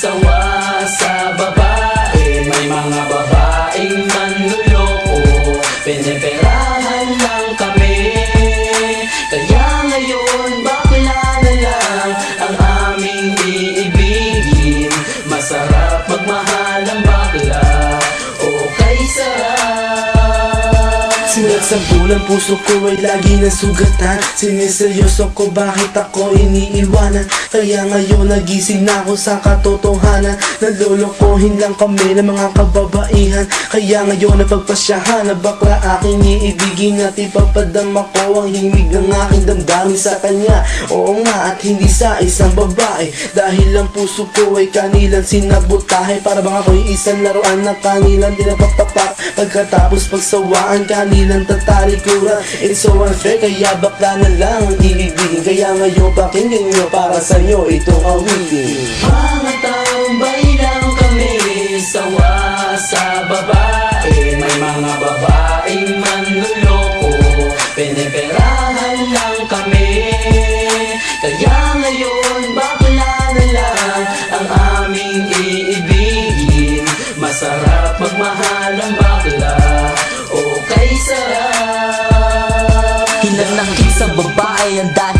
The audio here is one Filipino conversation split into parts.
sawa Sinulat sa bulan, puso ko ay lagi nasugatan. Siniseryoso ko bakit ako iniiwanan? Kaya ngayon nagising na ako sa katotohanan. Nalolokohin lang kami ng mga kababaihan. Kaya ngayon napagpasyahan na bakla aking iibigin At ipapadama ko ang himig ng aking damdamin sa kanya. Oo nga at hindi sa isang babae. Dahil ang puso ko ay kanilang sinabotahe. Para bang ako'y isang laruan na kanilang dinapapapak Pagkatapos pagsawaan kanilang tatalikuran It's so unfair kaya bakla na lang ang iibigin Kaya ngayon pakinggan nyo para sa'yo itong awitin Mga tambay lang kami Sawa sa babae. May mga babaeng manluloko Piniperahan lang kami. Kaya ngayon babae ang dahilan kung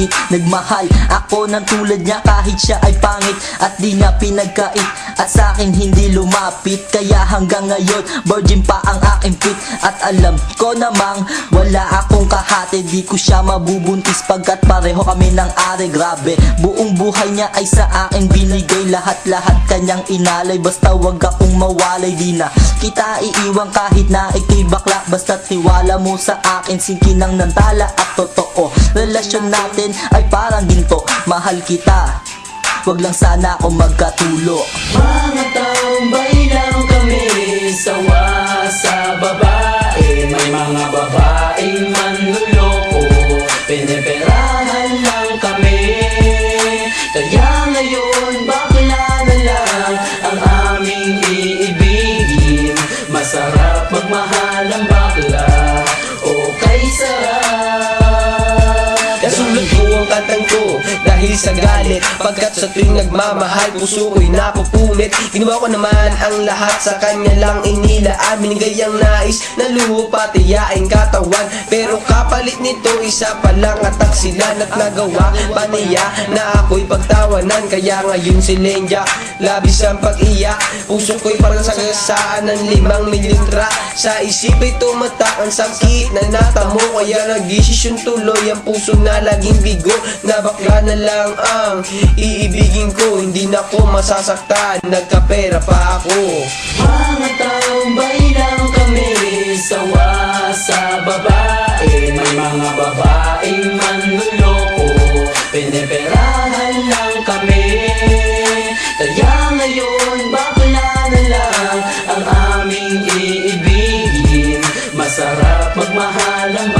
bakit nagmahal. Ako ng tulad niya kahit siya ay pangit At di niya pinagkait. At sa akin hindi lumapit Kaya hanggang ngayon virgin pa ang aking pit. At alam ko namang wala akong kahati Di ko siya mabubuntis pagkat pareho kami ng are Grabe buong buhay niya ay sa akin binigay. Lahat-lahat kanyang inalay Basta wag akong mawalay. Di na kita iiwan kahit na ikay bakla. Basta tiwala mo sa akin Singkin ng nantala at totoo. Relasyon natin ay parang ginto. Mahal kita. Wag lang sana ako magkatulo. Mga tambay lang kami Sawa sa babae? May mga babaeng manluloko Piniperahan lang kami. Kaya ngayon bakla na lang Ang aming iibigin. Masarap magmahal ang bakla Okay sarap dahil sa galit. Pagkat sa tuwing nagmamahal puso ko'y napupunit. Ginawa ko naman ang lahat sa kanya lang inilaan Binigay ang nais na luho pati yaing katawan. Pero kapalit nito isa pa lang atak sila At nagawa. Pa niya na ako'y pagtawanan Kaya ngayon si Lenja labis ang pag-iyak Puso ko'y parang sagasaan ng limang milintra Sa isip ay tumatak ang sakit na natamo Kaya nagdesisyon tuloy ang puso na laging bigo. Na bakla na lang ang iibigin ko. Hindi na ko masasaktan, nagkapera pa ako. Mga tambay lang kami Sawa sa babae. May mga babaeng manluloko. Piniperahan lang kami. Kaya ngayon bakla na lang Ang aming iibigin. Masarap magmahal ang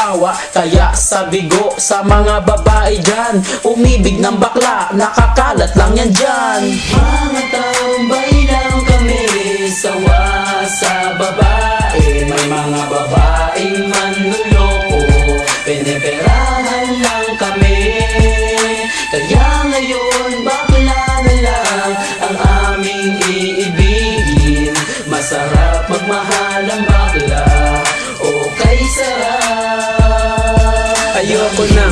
kaawa-awa Kaya sabi ko sa mga babae dyan. Umibig ng bakla, nakakalat lang yan dyan. Mga tambay lang kami Sawa sa babae. May mga babaeng manluloko Piniperahan lang kami. Kaya ngayon bakla na lang Ang aming iibigin. Masarap magmahal ang bakla sarap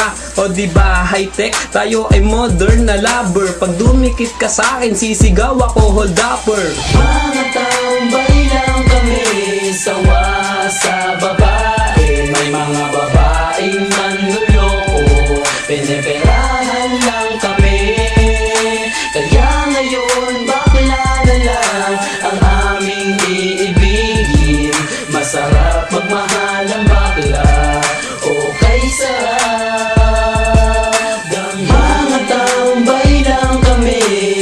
pa-opera O di ba high-tech? Tayo ay modern na lover Pag dumikit ka sa akin, sisigaw ako hold upper Mga taong lang kami sa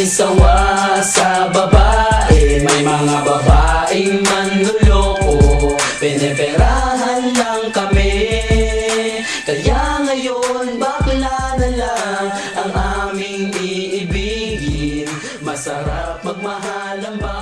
Sawa sa babae. May mga babaeng manluloko Pineperahan lang kami. Kaya ngayon bakla na lang Ang aming iibigin. Masarap magmahal ang bakla